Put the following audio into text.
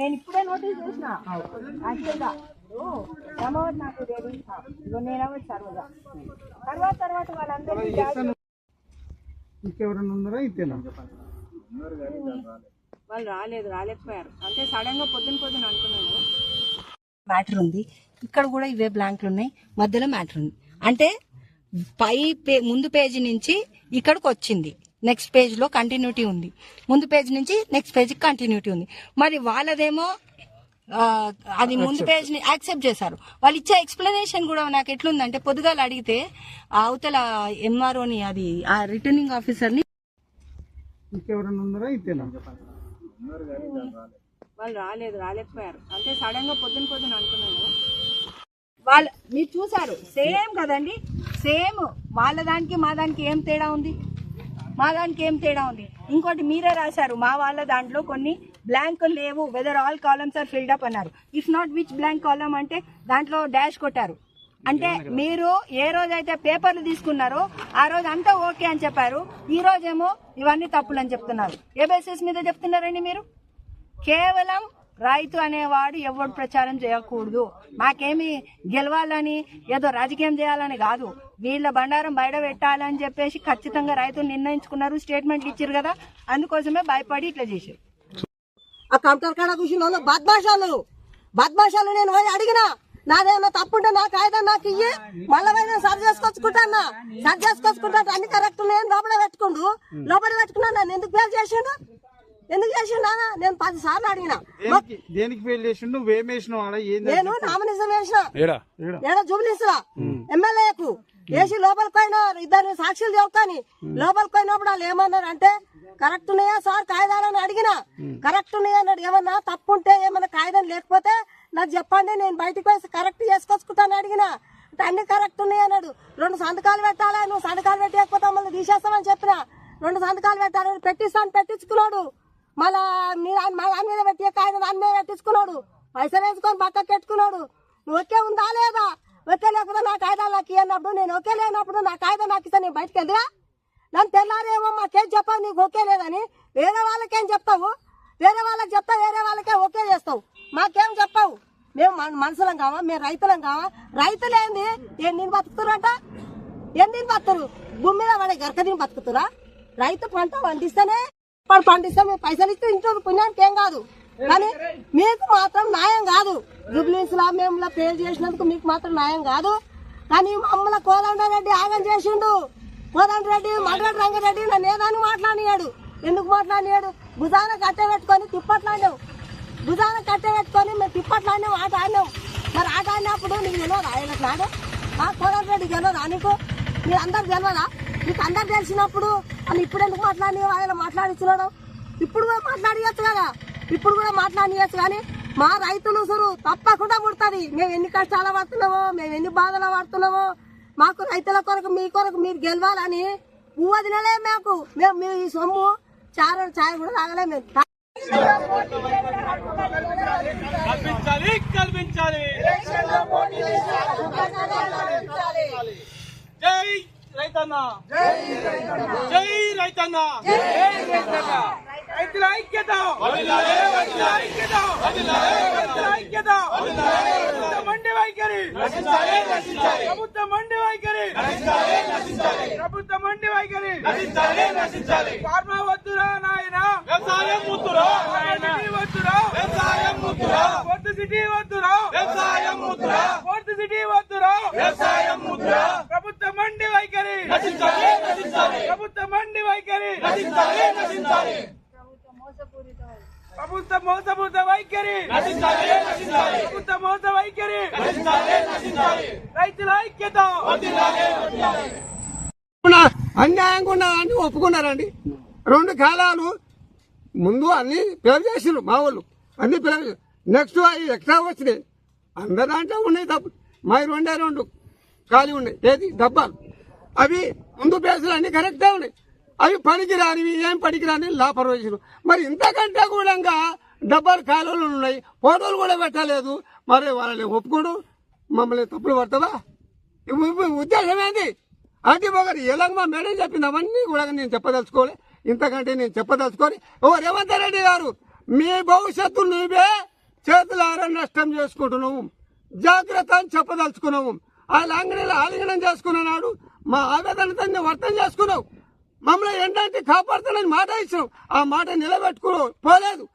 నేను ఇప్పుడే నోటీస్ చేసిన. యాక్చువల్గా నాకు నేనేమో సర్వదా తర్వాత తర్వాత వాళ్ళందరికీ జాగ్రత్త- ఇంకెవరైనా ఉన్నారా? ఇంతేనా? వాళ్ళు రాలేదు రాలేకపోయారు. అంటే సడన్గా పొద్దున పొద్దున అనుకున్నాను. మ్యాటర్ ఉంది. ఇక్కడ కూడా ఇవే బ్లాంక్లు ఉన్నాయి. మధ్యలో మ్యాటర్ ఉంది. అంటే పై పే ముందు పేజీ నుంచి ఇక్కడికి వచ్చింది. నెక్స్ట్ పేజ్లో కంటిన్యూటీ ఉంది. ముందు పేజ్ నుంచి నెక్స్ట్ పేజ్ కంటిన్యూటీ ఉంది. మరి వాళ్ళదేమో అది ముందు పేజ్ని యాక్సెప్ట్ చేశారు. వాళ్ళు ఇచ్చే ఎక్స్ప్లెనేషన్ కూడా నాకు ఎట్లుందంటే పొద్దుగాల అడిగితే ఆ అవతల ఎంఆర్ఓని అది ఆ రిటర్నింగ్ ఆఫీసర్ని వాళ్ళు రాలేదు రాలేకపోయారు. అంటే సడన్గా పొద్దున పొద్దున అనుకున్నాను. వాళ్ళు మీరు చూసారు సేమ్ కదండి? సేమ్ వాళ్ళ దానికి మా దానికి ఏం తేడా ఉంది? మా దానికి ఏం తేడా ఉంది? ఇంకోటి మీరే రాశారు మా వాళ్ళ దాంట్లో కొన్ని బ్లాంక్ లేవు whether all columns are filled up అన్నారు. If not which blank column అంటే దాంట్లో డాష్ కొట్టారు. అంటే మీరు ఏ రోజైతే పేపర్లు తీసుకున్నారో ఆ రోజు అంతా ఓకే అని చెప్పారు. ఈ రోజేమో ఇవన్నీ తప్పులు అని చెప్తున్నారు. ఏ బేసిస్ మీద చెప్తున్నారండి మీరు? కేవలం రైతు అనేవాడు ఎవడు ప్రచారం చేయకూడదు. మాకేమి గెలవాలని ఏదో రాజకీయం చేయాలని కాదు. వీళ్ళ బండారం బయట పెట్టాలని చెప్పేసి ఖచ్చితంగా రైతులు నిర్ణయించుకున్నారు స్టేట్మెంట్లు ఇచ్చారు కదా. అందుకోసమే భయపడి ఇట్లా చేశారు. ఆ కౌంటర్ కాడ కూర్చున్న వాళ్ళు బద్మాషాలు. బద్మాషాలు నేను అడిగినా నాదేమో తప్పుంటే నా కాగితం నాకు ఇయ్యి మళ్ళీ పోయి నేను సరి చేసుకొచ్చుకుంటానా సరి చేసుకొచ్చుకుంటా అన్ని కరెక్ట్ నేను లోపల పెట్టుకుండు. లోపల పెట్టుకున్నా నన్ను ఎందుకు ఫెయిల్ చేసిండు? ఎందుకు చేసిండు? నేను పది సార్లు అడిగినా. దేనికి? ఫెయిల్ చేసిండు? నువ్వేం వేసినావు ఆడ ఏంది నేను నామినేషన్ వేసిన. ఏడా? ఏడ? జూబ్లీస్లా? ఎమ్మెల్యేకు. వేసి లోపలికి పోయినా ఇద్దరు సాక్షులు చెబుతాని. లోపలికి పోయినప్పుడు వాళ్ళు ఏమన్నారు అంటే కరెక్ట్ ఉన్నాయా సార్ కాగితాలని అడిగినా. కరెక్ట్ ఉన్నాయా అన్నాడు ఏమన్నా తప్పు ఉంటే ఏమన్నా కాగితం లేకపోతే నాకు చెప్పండి నేను బయటకు పోయి కరెక్ట్ చేసుకొచ్చుకుంటాను అడిగినా. అంటే అన్ని కరెక్ట్ ఉన్నాయి అన్నాడు. రెండు సంతకాలు పెట్టాలి? నువ్వు సంతకాలు పెట్టకపోతే మళ్ళీ తీసేస్తామని చెప్పిన. రెండు సంతకాలు పెట్టాలి పెట్టిస్తాను పెట్టించుకున్నాడు. మళ్ళా మీ మా దాని మీద పెట్టి ఆయన దాని మీద పెట్టించుకున్నాడు. పైసలు వేసుకొని పక్కకు పెట్టుకున్నాడు నువ్వు ఒకే ఉందా లేదా? ఒకే లేకపోతే నా కాయిదా నాకు ఇవ్వనప్పుడు నేను ఒకే లేనప్పుడు నా కాయిదా నాకు ఇస్తాను నేను బయటకు వెళ్ళిరా నన్ను తెల్లారేమో మాకేం చెప్పావు నీకు ఓకే లేదని. వేరే వాళ్ళకేం చెప్తావు? వేరే వాళ్ళకి చెప్తా వేరే వాళ్ళకే ఓకే చేస్తావు. మాకేం చెప్పావు? మేము మన మనుషులం కావా? మేము రైతులం కావా? రైతులేంది ఏం నేను బతుకుతున్నారంట? ఏం దీన్ని బతుకురు భూమి మీద పడే గరక దీన్ని బతుకుతురా రైతు పంట పండిస్తేనే పంట పండిస్తే మేము పైసలు ఇస్తే ఇంట్లో పుణ్యానికి ఏం కాదు. కానీ మీకు మాత్రం న్యాయం కాదు. జుబ్లీస్ లా మేము పేరు చేసినందుకు మీకు మాత్రం న్యాయం కాదు. కానీ మమ్మల్ని కోదండరెడ్డి ఆగం చేసిండు. కోదండరెడ్డి మధురెడ్డి రంగారెడ్డి నన్ను ఏదాన్ని మాట్లాడినాడు. ఎందుకు మాట్లాడినాడు? భుజాన కట్టె పెట్టుకొని తిప్పట్లాడావు భుజాన కట్టె పెట్టుకొని మేము తిప్పట్లాడినాం ఆట ఆడినాం మరి ఆట ఆడినప్పుడు నీకు గెలవదు ఆయన నాడు? ఆ కోదండరెడ్డి తెలియదా నీకు? మీరు అందరు తెలియదా? నీకు అందరు తెలిసినప్పుడు అని ఇప్పుడు ఎందుకు మాట్లాడి ఆయన మాట్లాడిస్తున్నాడు. ఇప్పుడు కూడా మాట్లాడియచ్చు కదా. ఇప్పుడు కూడా మాట్లాడియచ్చు కానీ మా రైతులు సరు తప్పకుండా పుడుతుంది మేము ఎన్ని కష్టాలు పడుతున్నామో మేము ఎన్ని బాధలు పడుతున్నామో మాకు రైతుల కొరకు మీ కొరకు మీరు గెలవాలని పువ్వు మాకు. మేము మీ ఈ సొమ్ము చారు చాయ్ కూడా తాగలే మేము. కల్పించాలి కల్పించాలి. జై రైతన్న. జై రైతన్న. రైతుల ఐక్యత. ఐక్యత. మండి వైఖరి. ప్రభుత్వ మండి వైఖరి. ప్రభుత్వ మండి వైఖరి. ఫార్మా వద్దురా నాయన. వ్యవసాయం ముద్దురా వద్దురా. వ్యవసాయం ముద్దురా ఫోర్త్ సిటీ వద్దురా. వ్యవసాయం ముద్దురా ఫోర్త్ సిటీ వద్దురా. వ్యవసాయం ముద్దురా ప్రభుత్వ మండి వైఖరి ప్రభుత్వ మండి వైఖరి ప్రభుత్వ మోసపూరిత వైఖరి. ప్రభుత్వ మోస వైఖరి. రైతుల ఐక్యత. ఉన్నా- అన్యాయంగా ఉన్నదాన్ని ఒప్పుకున్నారండి. రెండు కాలాలు ముందు అన్ని పిలవ చేసిండ్రు మా వాళ్ళు. అన్ని పిలవ నెక్స్ట్ అవి ఎక్స్ట్రా వచ్చినాయి. అందరి దాంట్లో ఉన్నాయి తప్పు మా రెండే రెండు ఖాళీ ఉన్నాయి. ఏది? డబ్బాలు. అవి ముందు పేసులు అన్ని కరెక్టే ఉన్నాయి. అవి పనికి రానివి ఏం పనికి రాని లాపర్ వేసారు మరి ఇంతకంటే కూడా డబ్బాలు కాలువలు ఉన్నాయి. ఫోటోలు కూడా పెట్టలేదు. మరి వాళ్ళని ఒప్పుకోడు. మమ్మల్ని తప్పులు పడతావా? ఉద్దేశం ఏంది? అది ఒకరు ఎలాగ మా మేడం చెప్పింది? అవన్నీ కూడా నేను చెప్పదలుచుకోలే. ఇంతకంటే నేను చెప్పదలుచుకోని ఓ రేవంత్ రెడ్డి గారు మీ భవిష్యత్తు నువ్వే చేతులారా నష్టం చేసుకుంటున్నాము జాగ్రత్త అని చెప్పదలుచుకున్నాము ఆ లాంగణీలు ఆలింగనం చేసుకున్నాడు మా ఆవేదనతో వర్తం చేసుకున్నావు. మమ్మల్ని ఏంటంటే కాపాడుతానని మాట ఇచ్చినావు? ఆ మాట నిలబెట్టుకో పోలేదు.